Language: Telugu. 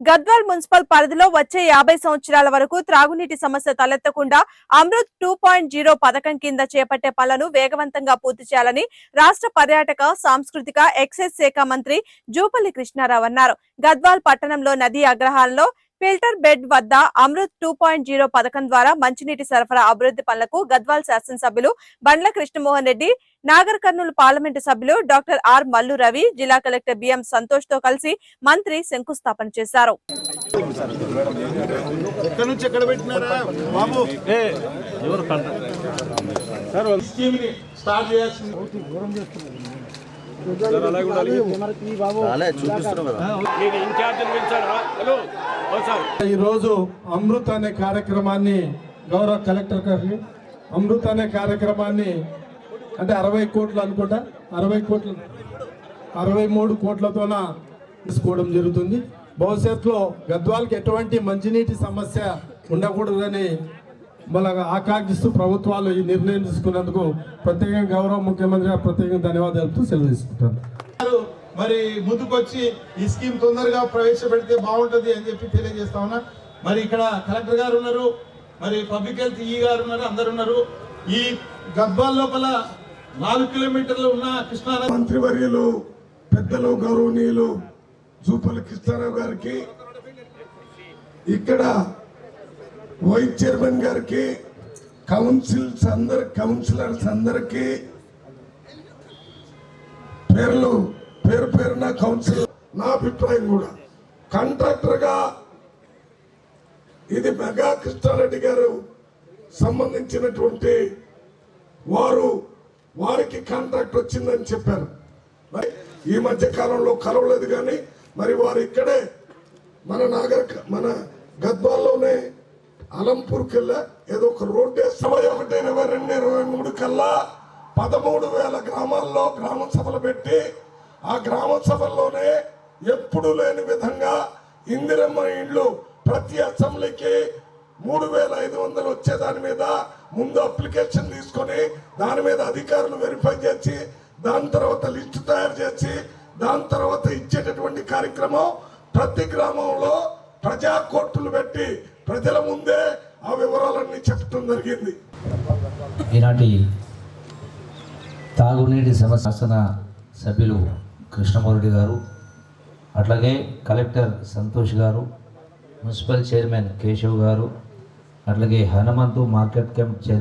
గద్వాల్ మున్సిపల్ పరిధిలో వచ్చే యాభై సంవత్సరాల వరకు త్రాగునీటి సమస్య తలెత్తకుండా అమృత్ టూ పాయింట్ జీరో పథకం కింద చేపట్టే పనులను వేగవంతంగా పూర్తి చేయాలని రాష్ట్ర పర్యాటక సాంస్కృతిక ఎక్సైజ్ శాఖ మంత్రి జూపల్లి కృష్ణారావు అన్నారు. గద్వాల్ పట్టణంలో నదీ అగ్రహారంలో ఫిల్టర్ బెడ్ వద్ద అమృత్ టూ పాయింట్ జీరో పథకం ద్వారా మంచినీటి సరఫరా అభివృద్ధి పనులకు గద్వాల్ శాసనసభ్యులు బండ్ల కృష్ణమోహన్ రెడ్డి నాగర్ కర్నూలు పార్లమెంటు సభ్యులు డాక్టర్ ఆర్ మల్లు రవి జిల్లా కలెక్టర్ బిఎం సంతోష్తో కలిసి మంత్రి శంకుస్థాపన చేశారు. స్టార్ట్ ఈరోజు అమృత్ అనే కార్యక్రమాన్ని గౌరవ కలెక్టర్ గారిని అమృత్ అనే కార్యక్రమాన్ని అంటే అరవై కోట్లు అనుకుంటా? అరవై కోట్లు అరవై మూడు కోట్లతోన తీసుకోవడం జరుగుతుంది. భవిష్యత్తులో గద్వాలకి ఎటువంటి మంచినీటి సమస్య ఉండకూడదని మన ఆకాంక్షిస్తూ ప్రభుత్వాలు ఈ నిర్ణయం తీసుకున్నందుకు ప్రత్యేకంగా గౌరవ ముఖ్యమంత్రి గారు ప్రత్యేకంగా ధన్యవాదాలు సెలవు తీసుకుంటాను మరి ముందుకొచ్చి ఈ స్కీమ్ తొందరగా ప్రవేశపెడితే బాగుంటది అని చెప్పి తెలియజేస్తా ఉన్నా. మరి ఇక్కడ కలెక్టర్ గారు ఉన్నారు మరి పబ్లిక్ హెల్త్ ఈ గారు ఉన్నారు అందరు ఉన్నారు. ఈ గద్వాల్ లోపల నాలుగు కిలోమీటర్లు ఉన్న కృష్ణానది మంత్రివర్యులు పెద్దలు గౌరవనీయులు జూపల్లి కృష్ణారావు గారికి ఇక్కడ వైస్ చైర్మన్ గారికి కౌన్సిల్స్ అందరు కౌన్సిలర్స్ అందరికి పేర్లు పేరు పేరున కౌన్సిల్ నా అభిప్రాయం కూడా. కాంట్రాక్టర్గా ఇది మెగా కృష్ణారెడ్డి గారు సంబంధించినటువంటి వారు వారికి కాంట్రాక్ట్ వచ్చిందని చెప్పారు. మరి ఈ మధ్య కాలంలో కలవలేదు కానీ మరి వారు ఇక్కడే మన నాగరిక మన గద్వాల్లోనే అలంపూర్ కల్లా ఏదో ఒక రోడ్డే సభ ఒకటి ఇరవై రెండు ఇరవై మూడు కల్లా పదమూడు వేల గ్రామాల్లో గ్రామ సభలు పెట్టి ఆ గ్రామ సభల్లోనే ఎప్పుడు లేని విధంగా ఇందిరమ్మ ఇండ్లు ప్రతి అసెంబ్లీకి మూడు వేల ఐదు వందలు వచ్చే దాని మీద ముందు అప్లికేషన్ తీసుకొని దాని మీద అధికారులు వెరిఫై చేసి దాని తర్వాత లిస్టు తయారు చేసి దాని తర్వాత ఇచ్చేటటువంటి కార్యక్రమం ప్రతి గ్రామంలో ప్రజా కోర్టులు పెట్టి ప్రజల ముందే ఆ వివరాలన్నీ చెప్పడం జరిగింది. ఈనాటి తాగునీటి సమస్య శాసన సభ్యులు కృష్ణమూర్తి గారు అట్లాగే కలెక్టర్ సంతోష్ గారు మున్సిపల్ చైర్మన్ కేశవ్ గారు అట్లాగే హనుమంతు మార్కెట్ క్యాంప్ చైర్